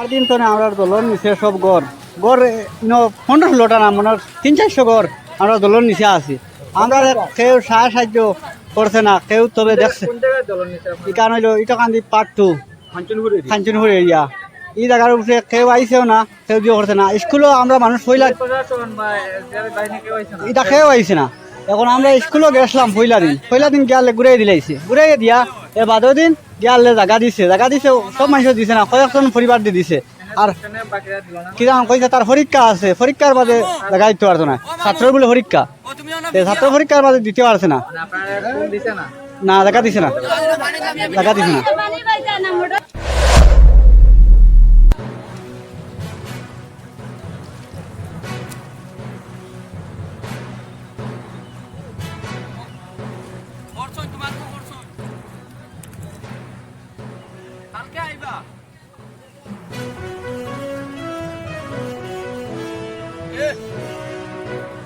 চার দিন তো আমরা দলন নিচে সব গড় গড় ন পনেরো ষোলোটা না মনে তিন চারশো গড় আমরা দলন নিচে আছি। আমরা কেউ সাহায্য সাহায্য করছে না কেউ তবে দেখছে। কোন জায়গায় দলন নিছে ই কারণ হইল ইটা কান্দি পার্ট টু কাঞ্চনপুরে এরিয়া এই জায়গার উপরে কেউ আইসেও না কেউ দিয়ে করছে না। স্কুলও আমরা মানুষ না? এটা কেউ আইছে না। এখন আমরা স্কুলও গেছিলাম পয়লা দিন পয়লা দিন গিয়ালে ঘুরাই দিলাইছে ঘুরাই দিয়া এ বাদও দিন গিয়ালে জায়গা দিছে। জায়গা দিছে সব মানুষ দিছে না কয়েকজন পরিবার দিয়ে দিছে। আর না কইছে তার পরীক্ষা আছে। পরীক্ষার বাদে জায়গা দিতে পারতো না। ছাত্র বলে পরীক্ষা। তে ছাত্র পরীক্ষার বাদে দিতে পারছে না। মানে আপনারা দিছে না? না জায়গা দিছে না। জায়গা দিছে না। কালকে আইবা Yeah.